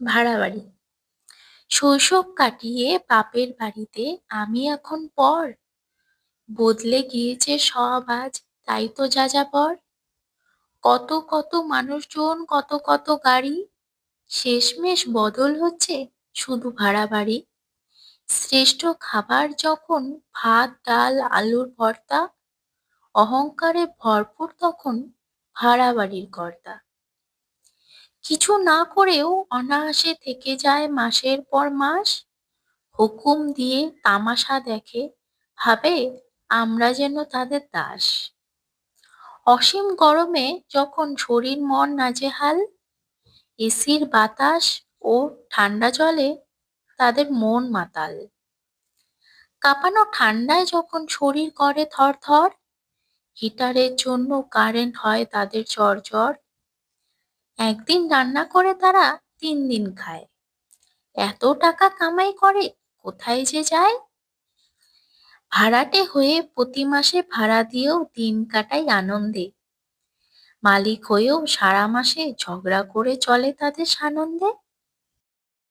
ভাড়া বাড়ি। শৈশব কাটিয়ে বাপের বাড়িতে আমি এখন পর। বদলে গিয়েছে সব আজ, তাই তো যাযাবর কত কত মানুষজন, কত কত গাড়ি, শেষমেশ বদল হচ্ছে শুধু ভাড়া বাড়ি। শ্রেষ্ঠ খাবার যখন ভাত, ডাল, আলুর ভর্তা, অহংকারে ভরপুর তখন ভাড়া বাড়ির কর্তা। কিছু না করেও অনায়াসে থেকে যায় মাসের পর মাস। হুকুম দিয়ে তামাশা দেখে, ভাবে, আমরা যেন তাদের দাস। অসীম গরমে যখন শরীর মন নাজেহাল, এসির বাতাস ও ঠান্ডা জলে তাদের মন মাতাল। কাঁপানো ঠান্ডায় যখন শরীর করে থরথর, হিটারের জন্য কারেন্ট হয় তাদের জ্বর একদিন রান্না করে তারা তিন দিন খায়। এত টাকা কামাই করে কোথায় যে যায়? ভাড়াটে হয়ে প্রতি মাসে ভাড়া দিয়েও দিন কাটায় আনন্দে। মালিক হয়েও সারা মাসে ঝগড়া করে চলে তাদের সানন্দে।